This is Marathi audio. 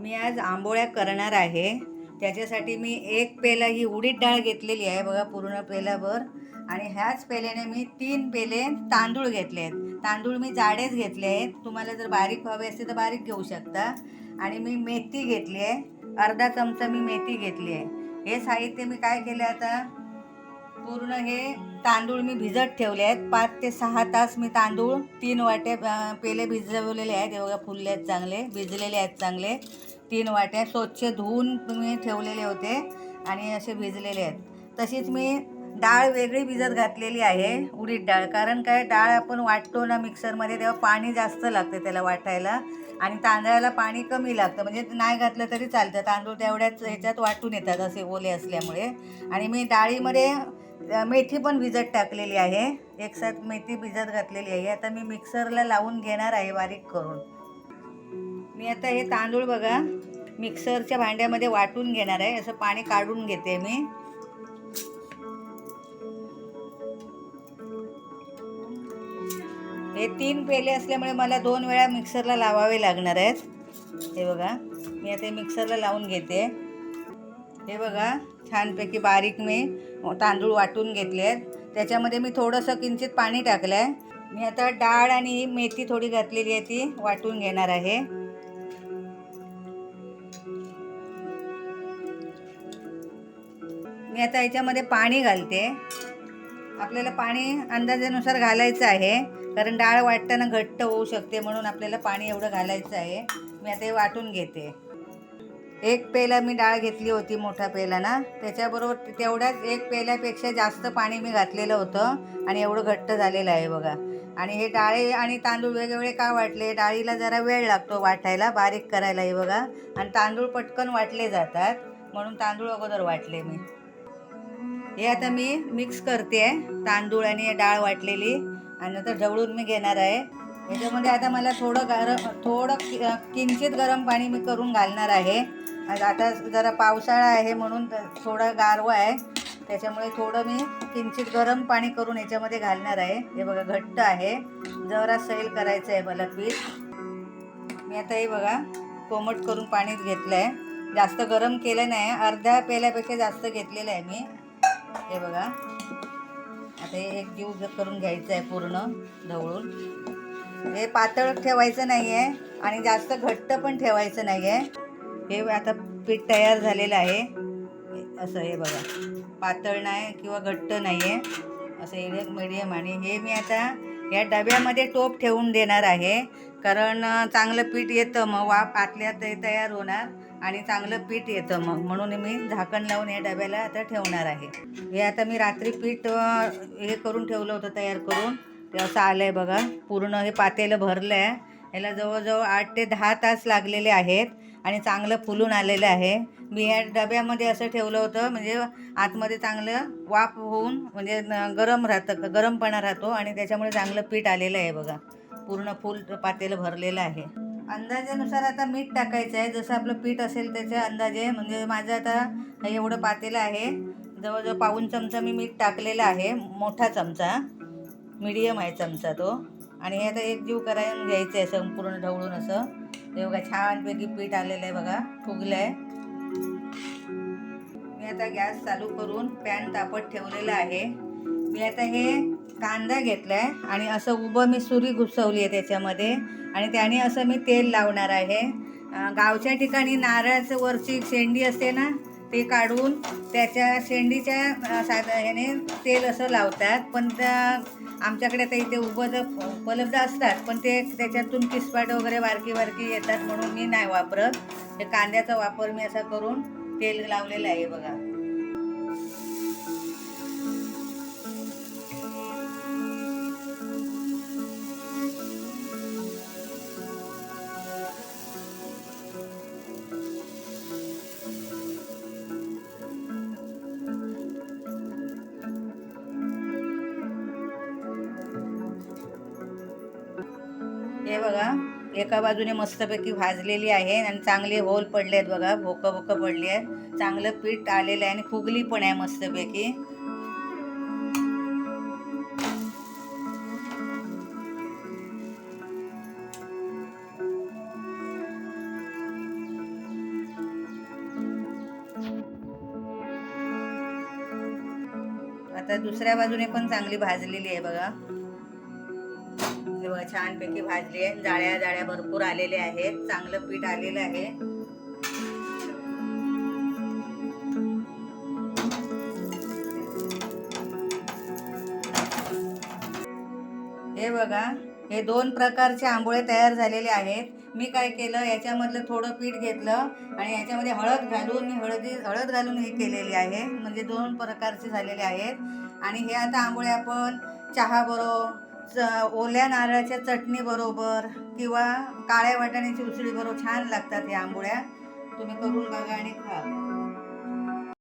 मी आज आंबोळ्या करणार आहे. त्याच्यासाठी मी एक पेला ही उडीद डाळ घेतलेली आहे. बघा पूर्ण पेलाभर आणि ह्याच पेल्याने मी तीन पेले तांदूळ घेतले आहेत. तांदूळ मी जाडेच घेतले आहेत. तुम्हाला जर बारीक हवे असते तर बारीक घेऊ शकता. आणि मी मेथी घेतली आहे. अर्धा चमचा मी मेथी घेतली आहे. हे साहित्य मी काय केलं आता? पूर्ण हे तांदूळ मी भिजत ठेवले आहेत. पाच ते सहा तास मी तांदूळ तीन वाटे पेले भिजवलेले आहेत. एवढ्या बघा फुलले आहेत चांगले भिजलेले आहेत चांगले. तीन वाट्या स्वच्छ धुवून मी ठेवलेले होते आणि असे भिजलेले आहेत. तशीच मी डाळ वेगळी भिजत घातलेली आहे उडीद डाळ. कारण काय डाळ आपण वाटतो ना मिक्सरमध्ये तेव्हा पाणी जास्त लागते त्याला वाटायला. आणि तांदळाला पाणी कमी लागतं. म्हणजे नाही घातलं तरी चालतं. तांदूळ तेवढ्याच ह्याच्यात वाटून येतात असे ओले असल्यामुळे. आणि मी डाळीमध्ये मेथी पण भिजत टाकलेली आहे. एक साथ मेथी भिजत घातलेली आहे. आता मी मिक्सरला लावून घेणार आहे बारीक करून. मी आता हे तांदूळ बघा मिक्सरच्या भांड्यामध्ये वाटून घेणार आहे. असं पाणी काढून घेते मी. हे तीन पेले असल्यामुळे मला दोन वेळा मिक्सरला लावावे लागणार आहेत. हे बघा मी आता हे मिक्सरला लावून घेते. हे बघा छानपैकी बारीक मी तांदूळ वाटून घेतले आहेत. त्याच्यामध्ये मी थोडंसं किंचित पाणी टाकलं आहे मी आता डाळ आणि मेथी थोडी घातलेली आहे ती वाटून घेणार आहे. मी आता याच्यामध्ये पाणी घालते. आपल्याला पाणी अंदाजानुसार घालायचं आहे कारण डाळ वाटताना घट्ट होऊ शकते म्हणून आपल्याला पाणी एवढं घालायचं आहे. मी आता हे वाटून घेते. एक पेला मी डाळ घेतली होती मोठा पेला ना त्याच्याबरोबर तेवढ्याच एक पेल्यापेक्षा जास्त पाणी मी घातलेलं होतं आणि एवढं घट्ट झालेलं आहे बघा. आणि हे डाळे आणि तांदूळ वेगवेगळे का वाटले? डाळीला जरा वेळ लागतो वाटायला बारीक करायला हे बघा. आणि तांदूळ पटकन वाटले जातात म्हणून तांदूळ अगोदर वाटले मी. हे आता मी मिक्स करते तांदूळ आणि हे डाळ वाटलेली. आणि नंतर ढवळून मी घेणार आहे. याच्यामध्ये आता मला थोडं गरम थोडं कि- किंचित गरम पाणी मी करून घालणार आहे. आज आता जरा पावसाळा आहे म्हणून थोडा गारवा आहे. त्याच्यामुळे थोडं मी किंचित गरम पाणी करून याच्यामध्ये घालणार आहे. हे बघा घट्ट आहे. जरा सैल करायचं आहे मला पीठ. मी आता हे बघा कोमट करून पाणीच घेतलं आहे जास्त गरम केलं नाही. अर्ध्या पेल्यापेक्षा जास्त घेतलेलं आहे मी. हे बघा. आता हे एक जीव करून घ्यायचं आहे पूर्ण ढवळून. हे पातळ ठेवायचं नाही आहे आणि जास्त घट्ट पण ठेवायचं नाही आहे हे आता पीठ तयार झालेलं आहे. असं हे बघा. पातळ नाही किंवा घट्ट नाही आहे असं एक मिडियम आणि हे मी आता या डब्यामध्ये टोप ठेवून देणार आहे. कारण चांगलं पीठ येतं मग. वाफ आतल्या ते तयार होणार आणि चांगलं पीठ येतं मग. म्हणून मी झाकण लावून या डब्याला आता ठेवणार आहे. हे आता मी रात्री पीठ हे करून ठेवलं होतं तयार करून. ते असं आलं आहे बघा. पूर्ण हे पातेलं भरलं आहे याला जवळजवळ आठ ते दहा तास लागलेले आहेत. आणि चांगलं फुलून आलेलं आहे. मी ह्या डब्यामध्ये असं ठेवलं होतं म्हणजे आतमध्ये चांगलं वाफ होऊन म्हणजे न- गरम राहतं गरमपणा राहतो आणि त्याच्यामुळे चांगलं पीठ आलेलं आहे बघा. पूर्ण फुल पातेलं भरलेलं आहे. अंदाजानुसार आता मीठ टाकायचं आहे. जसं आपलं पीठ असेल त्याच्या अंदाजे म्हणजे माझं आता एवढं पातेलं आहे. जवळजवळ पाऊन चमचा मी मीठ टाकलेलं आहे. मोठा चमचा मीडियम आहे चमचा तो. आणि हे आता एक जीव करायला घ्यायचं आहे संपूर्ण ढवळून असं. ते बघा छानपैकी पीठ आलेलं आहे बघा फुगलं आहे मी आता गॅस चालू करून पॅन तापत ठेवलेलं आहे. मी आता हे कांदा घेतला आहे आणि असं उभं मी सुरी घुसवली आहे त्याच्यामध्ये आणि त्याने असं मी तेल लावणार आहे. गावच्या ठिकाणी नारळाचं वरची शेंडी असते ना ते काढून त्याच्या शेंडीच्या साधा ह्याने तेल असं लावतात. पण त्या आमच्याकडे आता इथे उभं उपलब्ध असतात पण ते त्याच्यातून किसपाट वगैरे वारकी वारकी येतात म्हणून मी नाही वापरत. हे कांद्याचा वापर मी असा करून तेल लावलेलं आहे बघा. बघा. एका बाजूने मस्तपैकी भाजलेली आहे आणि चांगले होल पडले आहेत बघा. भोकं भोकं पडली आहेत चांगलं पीठ आलेलं आहे आणि फुगली पण आहे मस्तपैकी. आता दुसऱ्या बाजूने पण चांगली भाजलेली आहे बघा. हे छानपैकी भाजली आहे. जाळ्या जाळ्या भरपूर आलेल्या आहेत. चांगलं पीठ आलेलं आहे. हे बघा हे दोन प्रकारचे आंबोळे तयार झालेले आहेत. मी काय केलं याच्यामधलं थोडं पीठ घेतलं आणि याच्यामध्ये हळद घालून मी हळदी हळद घालून हे केलेली आहे. म्हणजे दोन प्रकारचे झालेले आहेत. आणि हे आता आंबोळे आपण चहा बरोबर च ओल्या नारळाच्या चटणीबरोबर किंवा काळ्या वाटाण्याची उसळी बरोबर छान लागतात या आंबोळ्या. तुम्ही करून बघा आणि खा